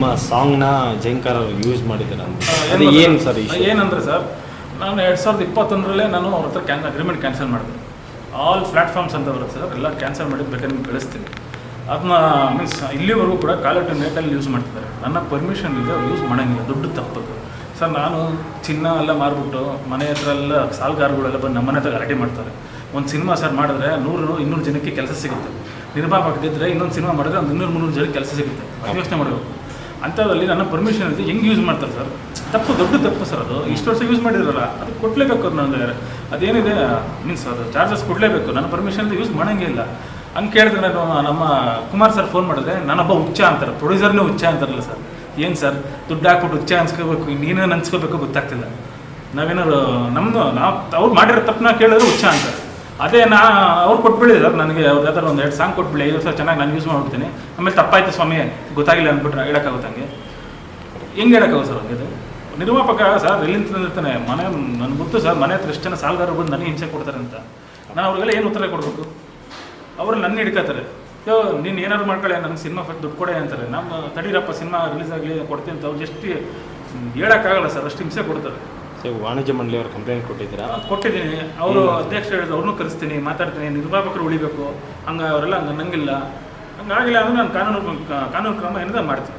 ನಿಮ್ಮ ಸಾಂಗ್ನ ಜಯಂಕರ್ ಅವರು ಯೂಸ್ ಮಾಡಿದ್ದಾರೆ ಅದು ಏನು ಸರ್ ಇಶ್ಯೂ ಏನಂದ್ರೆ ಸರ್ ನಾನು ಎರಡು ಸಾವಿರದ ಇಪ್ಪತ್ತೊಂದರಲ್ಲೇ ನಾನು ಅವ್ರ ಹತ್ರ ಕ್ಯಾನ್ ಅಗ್ರಿಮೆಂಟ್ ಕ್ಯಾನ್ಸಲ್ ಮಾಡಿದೆ. ಆಲ್ ಪ್ಲಾಟ್ಫಾರ್ಮ್ಸ್ ಅಂತ ಬರುತ್ತೆ ಸರ್ ಎಲ್ಲ ಕ್ಯಾನ್ಸಲ್ ಮಾಡಿದ್ದು ಬೇಕಾದ್ರೆ ನಿಮ್ಗೆ ಕಳಿಸ್ತೀನಿ. ಅದನ್ನ ಮೀನ್ಸ್ ಇಲ್ಲಿವರೆಗೂ ಕೂಡ ಕಾಲರ್ ನೇಟಲ್ಲಿ ಯೂಸ್ ಮಾಡ್ತಿದ್ದಾರೆ. ನನ್ನ ಪರ್ಮಿಷನ್ ಇದೆ ಅವ್ರು ಯೂಸ್ ಮಾಡೋಂಗಿಲ್ಲ ದುಡ್ಡು ತಪ್ಪದು. ಸರ್ ನಾನು ಚಿನ್ನ ಎಲ್ಲ ಮಾರ್ಬಿಟ್ಟು ಮನೆ ಹತ್ರ ಎಲ್ಲ ಸಾಲಗಾರಗಳೆಲ್ಲ ಬಂದು ನಮ್ಮ ಮನೆ ಹತ್ರ ಗಲಾಟೆ ಮಾಡ್ತಾರೆ. ಒಂದು ಸಿನಿಮಾ ಸರ್ ಮಾಡಿದ್ರೆ ನೂರು ಇನ್ನೂರು ಜನಕ್ಕೆ ಕೆಲಸ ಸಿಗುತ್ತೆ. ನಿರ್ಮಾಪಕದಿದ್ದರೆ ಇನ್ನೊಂದು ಸಿನಿಮಾ ಮಾಡಿದ್ರೆ ಒಂದು ಇನ್ನೂರು ಮುನ್ನೂರು ಜನಕ್ಕೆ ಕೆಲಸ ಸಿಗುತ್ತೆ. ಯೋಚನೆ ಮಾಡಬೇಕು. ಅಂಥದ್ರಲ್ಲಿ ನನ್ನ ಪರ್ಮಿಷನ್ ಇದೆ ಹೆಂಗೆ ಯೂಸ್ ಮಾಡ್ತಾರೆ ಸರ್ ತಪ್ಪು, ದೊಡ್ಡ ತಪ್ಪು ಸರ್ ಅದು. ಇಷ್ಟು ವರ್ಷ ಯೂಸ್ ಮಾಡಿದ್ರಲ್ಲ, ಅದು ಕೊಡಲೇಬೇಕು ಅದು ನನಗೆ ಅದೇನಿದೆ? ಮೀನ್ಸ್ ಅದು ಚಾರ್ಜಸ್ ಕೊಡಲೇಬೇಕು. ನನ್ನ ಪರ್ಮಿಷನ್ ಯೂಸ್ ಮಾಡೋಂಗೇ ಇಲ್ಲ. ಹಂಗೆ ಕೇಳಿದ್ರೆ ನಾನು ನಮ್ಮ ಕುಮಾರ್ ಸರ್ ಫೋನ್ ಮಾಡಿದ್ರೆ, ನಾನೊಬ್ಬ ಹುಚ್ಚ ಅಂತಾರೆ. ಪ್ರೊಡ್ಯೂಸರ್ನೇ ಹುಚ್ಚ ಅಂತಾರಲ್ಲ ಸರ್ ಏನು ಸರ್ ದುಡ್ಡು ಹಾಕ್ಬಿಟ್ಟು ಹುಚ್ಚ ಅನ್ಸ್ಕೋಬೇಕು. ನೀನೇನು ಅನ್ಸ್ಕೋಬೇಕು ಗೊತ್ತಾಗ್ತಿಲ್ಲ. ನಾವೇನಾದ್ರು ನಮ್ಮದು ನಾವು, ಅವ್ರು ಮಾಡಿರೋ ತಪ್ಪನ್ನ ಕೇಳಿದ್ರೆ ಹುಚ್ಚ ಅಂತಾರೆ. ಅದೇ ನಾ ಅವ್ರು ಕೊಟ್ಬಿಡಿದ್ರು ನನಗೆ ಅವ್ರ ಹತ್ರ ಒಂದು ಎರಡು ಸಾಂಗ್ ಕೊಟ್ಬಿಡಿ. ಐದು ವರ್ಷ ಚೆನ್ನಾಗಿ ನಾನು ಯೂಸ್ ಮಾಡ್ಬಿಡ್ತೀನಿ. ಆಮೇಲೆ ತಪ್ಪಾಯ್ತು ಸ್ವಾಮಿ. ಗೊತ್ತಾಗಿಲ್ಲ ಅಂದ್ಬಿಟ್ರೆ ಹೇಳೋಕ್ಕಾಗುತ್ತೆ ಹಂಗೆ? ಹೆಂಗೆ ಹೇಳೋಕ್ಕಾಗುತ್ತೆ ಸರ್ ಹಂಗೆ ನಿರ್ಮಾಪಕ ಸರ್ ಎಲ್ಲಿಂದ ನಿಂತಿರ್ತಾನೆ ಮನೆ ನನ್ನ ಗೊತ್ತು ಸರ್, ಮನೆ ಹತ್ರ ಎಷ್ಟು ಸಾಲಗಾರರು ಬಂದು ನನಗೆ ಹಿಂಸೆ ಕೊಡ್ತಾರೆ ಅಂತ. ನಾನು ಅವ್ರಿಗೆಲ್ಲ ಏನು ಉತ್ತರ ಕೊಡಬೇಕು? ಅವರು ನನ್ನ ಹಿಡ್ಕೋತಾರೆ ಯೋ, ನೀನು ಏನಾದ್ರು ಮಾಡ್ಕೊಳ್ಳಿ, ನನಗೆ ಸಿನಿಮಾ ಫಸ್ಟ್ ದುಡ್ಡು ಕೊಡೆ ಅಂತಾರೆ. ನಮ್ಮ ತಡೀರಪ್ಪ ಸಿನಿಮಾ ರಿಲೀಸ್ ಆಗಲಿ, ಕೊಡ್ತೀನಿ ಅಂತ ಅವ್ರು ಎಷ್ಟು ಹೇಳೋಕ್ಕಾಗಲ್ಲ ಸರ್, ಅಷ್ಟು ಹಿಂಸೆ ಕೊಡ್ತಾರೆ. ಸೊ ವಾಣಿಜ್ಯ ಮಂಡಳಿಯವರು ಕಂಪ್ಲೇಂಟ್ ಕೊಟ್ಟಿದ್ದೀರಾ? ಕೊಟ್ಟಿದ್ದೀನಿ. ಅವರು ಅಧ್ಯಕ್ಷ ಹೇಳಿದ್ರು ಅವ್ರನ್ನೂ ಕರೆಸ್ತೀನಿ ಮಾತಾಡ್ತೀನಿ ನಿರ್ಮಾಪಕರು ಉಳಿಬೇಕು. ಹಂಗೆ ಅವರೆಲ್ಲ ಹಂಗೆ ನಂಗಿಲ್ಲ. ಹಂಗಾಗಿಲ್ಲ ಅಂದ್ರೆ ನಾನು ಕಾನೂನು ಕಾನೂನು ಕ್ರಮ ಏನಿದೆ ಮಾಡ್ತೀನಿ.